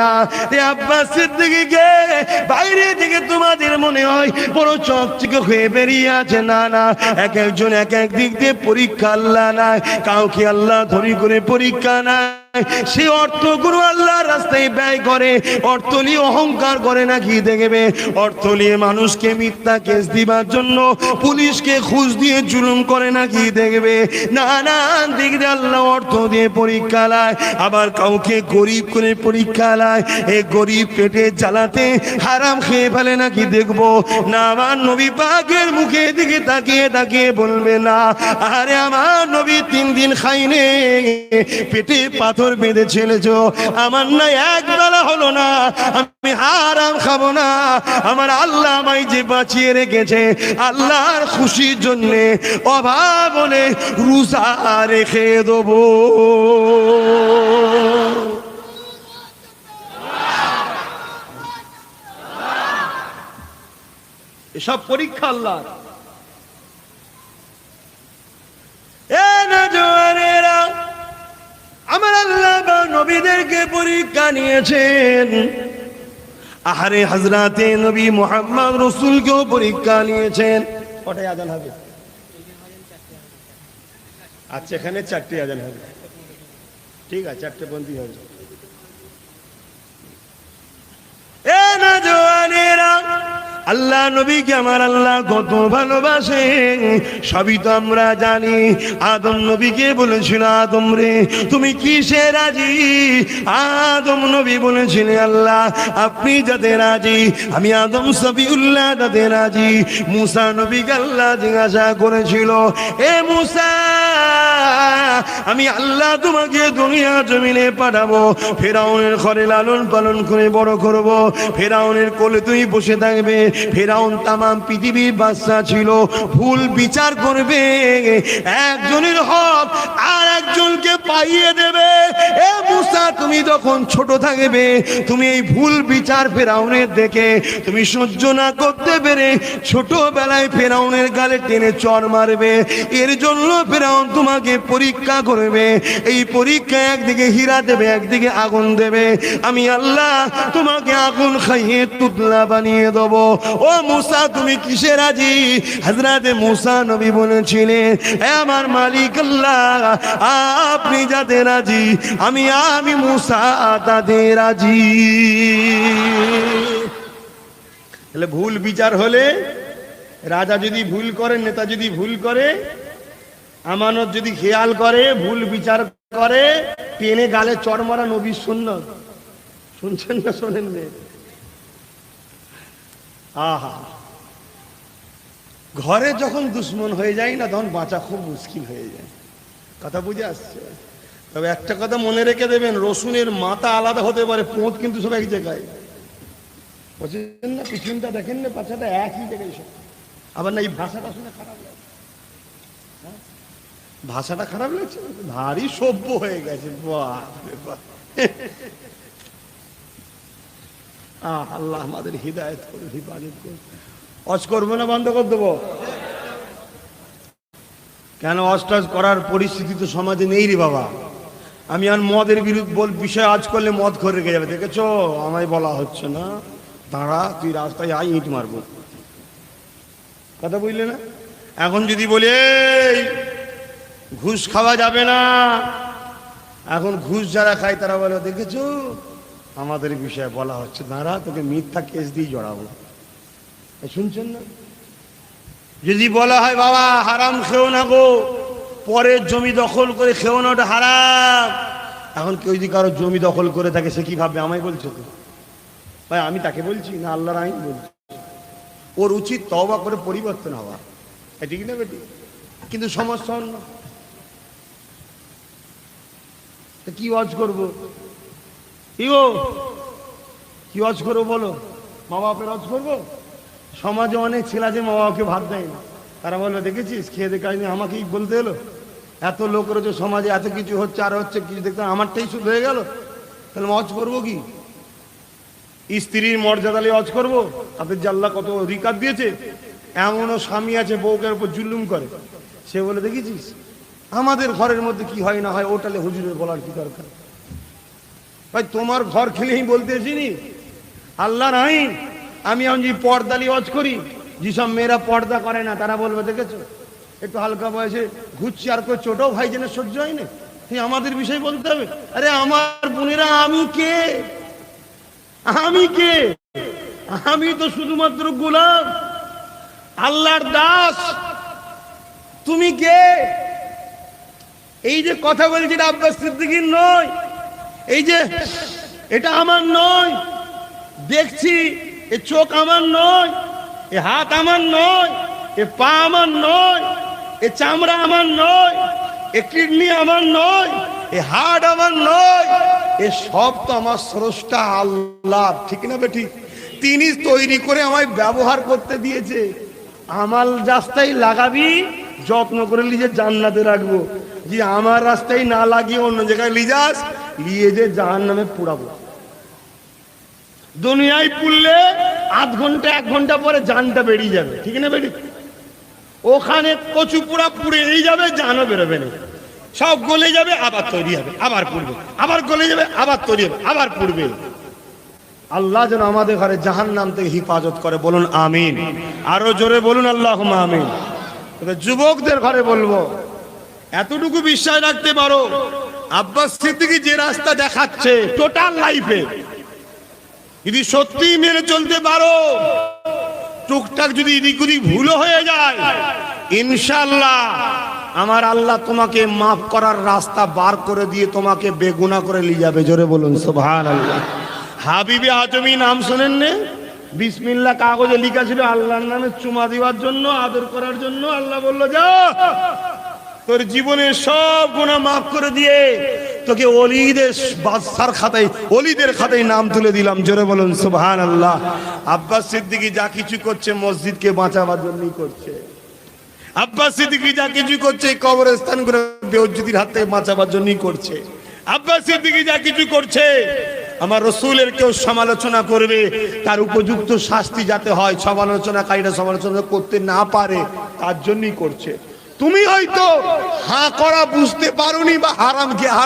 না। বাইরে থেকে তোমাদের মনে হয় হয়ে বেরিয়ে আছে। না না, এক একজন এক এক দিক দিয়ে পরীক্ষা আল্লাহ না কাউকে আল্লাহ ধরি করে পরীক্ষা নাই। সে অর্থগুলো আল্লাহর রাস্তায় ব্যয় করে, অর্থ নিয়ে অহংকার করে নাকি দেখবে অর্থ নিয়ে মানুষকে মিথ্যা কেস দিবার জন্য পুলিশকে খুশ দিয়ে জুলুম করে নাকি দেখবে না না দিক দিয়ে আল্লাহ অর্থ দিয়ে পরীক্ষা লায়, আবার কাউকে গরিব করে পরীক্ষা লায়। এই গরিব পেটে জ্বালাতে হারাম খেয়ে ফেলে নাকি দেখব। না আমার নবী পাকের মুখে দিকে তাকিয়ে তাকিয়ে বলবে না, আরে আমার নবী তিন দিন খাইনে পেটে পাথর বেঁধে ছেলেছ আমার না এক বেলা হলো না, আমি আরাম খাব না। আমার আল্লাহ আমায় যে বাঁচিয়ে রেখেছে, আল্লাহর খুশির জন্যে অভাব হলে রুজা রেখে দেবো। এসব পরীক্ষা আল্লাহ এ না জোয়ানেরা আমার আল্লাহ বা নবীদেরকে পরীক্ষা নিয়েছেন। আহারে হাজরাতে নবী মোহাম্মদ রসুলকেও পরীক্ষা নিয়েছেন। কটায় আজান হবে? আচ্ছা এখানে চারটে আজান হবে। ঠিক আছে, চারটে বন্দী হবে এ না জোয়ানেরা আল্লাহ নবীকে আমার আল্লাহ কত ভালোবাসে, সবই তো আমরা জানি। আদম নবীকে বলেছিল, আদম রে, তুমি কিসে রাজি? আদম নবী বলেছিলেন আল্লাহ, আপনি যাতে রাজি, আমি আদম সবিউল্লাহ যাতে রাজি। মুসা নবীকে আল্লাহ জিজ্ঞাসা করেছিল, এ মুসা আমি আল্লাহ তোমাকে দুনিয়া জমিনে পাঠাবো। ফেরাউনের ঘরে লালন পালন করে বড় করব। ফেরাউনের কোলে তুমি বসে থাকবে। ফেরাউন তামাম পৃথিবীর বাচ্চা ছিল। ভুল বিচার করবে। একজনের হক আর একজনকে পাইয়ে দেবে। এ মুসা, তুমি যখন ছোট থাকবে, তুমি এই ভুল বিচার ফেরাউনের দেখে তুমি সহ্য না করতে পেরে ছোটবেলায় ফেরাউনের গালে টেনে চর মারবে। এর জন্য ফেরাউন তোমাকে পরীক্ষা করবে, এই পরীক্ষা একদিকে হীরা দেবে, একদিকে আগুন দেবে। আমি আল্লাহ তোমাকে আগুন খাইয়ে তুতলা বানিয়ে দেবো। ও মুসা, তুমি কিসে রাজি? হাজরাতে মুসা নবী বলেছিলেন, "এ আমার মালিক আল্লাহ, আপনি যাতে রাজি? আমি আমি মুসা তাতে রাজি। ভুল বিচার হলে, রাজা যদি ভুল করে নেতা যদি ভুল করে আমানত যদি খেয়াল করে, ভুল বিচার করে, টেনে গালে চড় মারা নবীর সুন্নত। শুনছেন না, শোনেন আহা। ঘরে যখন দুশ্মন হয়ে যায় না, তখন বাঁচা খুব মুশকিল হয়ে যায়। কথা বুঝে আসছে? তবে একটা কথা মনে রেখে দেবেন, রসুনের মাথা আলাদা হতে পারে, পোঁত কিন্তু সব এক জায়গায়। বুঝছেন না? পিছনটা দেখেন না, পাছাটা একই জায়গায় সব। আবার না, এই ভাষাটা শুনে খারাপ লাগে। হ্যাঁ? ভাষাটা খারাপ লাগছে? ভারী সভ্য হয়ে গেছে। আল্লাহ আমাদের হৃদায়ত করে হিফাজত করে অজ করব না বন্ধ করে দেবো। কেন অস্টাজ করার পরিস্থিতি তো সমাজে নেই রে বাবা। আমি আর মদের বিরুদ্ধে বল বিষয় আজ করলে মদ করে রেখে যাবে। দেখেছ? আমায় বলা হচ্ছে না। দাঁড়া তুই রাস্তায় আই ইট মারবো। কথা বুঝলে না? এখন যদি বলি "এই, ঘুষ খাওয়া যাবে না। এখন ঘুষ যারা খায় তারা বলে, দেখেছ? আমাদের বিষয়ে বলা হচ্ছে। দাঁড়া, তোকে মিথ্যা কেস দিয়ে জড়াবো। শুনছেন না? যদি বলা হয়, বাবা, হারাম খেও না গো। পরের জমি দখল করে খেও না, ওটা হারাম। এখন কেউ যদি কারও জমি দখল করে থাকে, সে কি ভাববে? আমায় বলছে তো? ভাই, আমি তাকে বলছি না, আল্লাহর আইন বলছি। ওর উচিত তবা করে পরিবর্তন হওয়া। এ ঠিক না বেটি? কিন্তু সমস্যা অন্য। তা কি ওয়াজ করব? গো? কি ওয়াজ করব বলো? মা বাপের ওয়াজ করব? সমাজে অনেক ছেলে আছে, মা বাবাকে ভাত দেয় না। তারা বলল, দেখেছিস? খেয়ে দেখে আইনি আমাকেই বলতে এলো। এত লোক রয়েছে সমাজে, এত কিছু হচ্ছে, আর হচ্ছে কিছু দেখতে আমারটাই শুধু হয়ে গেল। তাহলে মজ করব কি? স্ত্রীর মর্যাদা নিয়ে অজ করব? তাদের জাল্লা কত অধিকার দিয়েছে? এমনও স্বামী আছে, বউকে উপর জুলুম করে। সে বলে, দেখেছিস? আমাদের ঘরের মধ্যে কি হয় না হয় ওটালে হুজুরের বলার কি দরকার? ভাই, তোমার ঘর খেলেই বলতেছি নি আল্লাহর আইন। আমি এখন যে পর্দালি অজ করি, যেসব মেয়েরা পর্দা করে না, তারা বলবে, দেখেছ? একটু হালকা বয়সে ঘুরছি, আর কেউ ছোট ভাই যেন সহ্য হয় না? তুই আমাদের বিষয় বলতে হবে। আরে, আমার বোনেরা, আমি কে? আমি কে? আমি তো শুধুমাত্র গোলাম। আল্লাহর দাস। তুমি কে? এই যে কথা বলছি এটা আব্বাস সিদ্দিকির নয়, এই যে এটা আমার নয়, দেখছি এ চোখ আমার নয়, এ হাত আমার নয়, এ পা আমার নয়, এ চামড়া আমার নয়, এ কিডনি আমার নয়, এ হার্ট আমার নয়, এ সব তো আমার স্রষ্টা আল্লাহ, ঠিক না বেটি? তিনি তৈরি করে আমায় ব্যবহার করতে দিয়েছে। আমার রাস্তায় লাগাবি, যত্ন করে নিজে জান্নাতে রাখব। যে আমার রাস্তায় না লাগিয়ে অন্য জায়গায় লিজাস লিয়ে যে জাহান নামে পুড়াবো। দুনিয়ায় পুড়লে আধ ঘণ্টা, এক ঘণ্টা পরে জানটা বেরিয়ে যাবে, ঠিক না বেরি ওখানে কচু পুরা পুড়েই যাবে, জানও বেরোবে না। সব গলে যাবে, আবার তৈরি হবে, আবার পুড়বে। আবার গলে যাবে, আবার তৈরি হবে, আবার পুড়বে। আল্লাহ যেন আমাদের ঘরে জাহান নাম থেকে হিফাজত করে, বলুন আমিন। আরও জোরে বলুন আল্লাহ আমিন। যুবকদের ঘরে বলব এতটুকু বিশ্বাস রাখতে পারো, আব্বাস সিদ্দিকি যে রাস্তা দেখাচ্ছে টোটাল লাইফে যদি সত্যি মেনে চলতে পারো, টুকটাক যদি এদিক ওদিক ভুলও হয়ে যায় ইনশাল্লাহ আমার আল্লাহ তোমাকে মাফ করার রাস্তা বার করে দিয়ে তোমাকে বেগুনা করে নিয়ে যাবে, জোরে বলুন সুবহান আল্লাহ হাবিবে আজমি, নাম শোনেন নে। বিসমিল্লা কাগজে লেখা ছিল, আল্লাহর নামে চুমা দেওয়ার জন্য, আদর করার জন্য, আল্লাহ বলল যা তোর জীবনের সব গুণা মাফ করে দিয়ে তোকে অলিদের বাদশার খাতায় অলিদের খাতায় নাম তুলে দিলাম। জোরে বলুন সুবহান আল্লাহ আব্বাস সিদ্দিকি যা কিছু করছে, মসজিদকে বাঁচাবার জন্যই করছে। আব্বাস সিদ্দিকি যা কিছু করছে কবরস্থান করে বেউজ্জুতির হাত বাঁচাবার জন্যই করছে। আব্বাস সিদ্দিকি যা কিছু করছে, আমার রসুলের কেউ সমালোচনা করবে, তার উপযুক্ত শাস্তি যাতে হয় সমালোচনাকারীরা সমালোচনা করতে না পারে, তার জন্যই করছে। তুমি হয়তো হা করা বুঝতে পারোনি বা হারাম হারামকে হারাম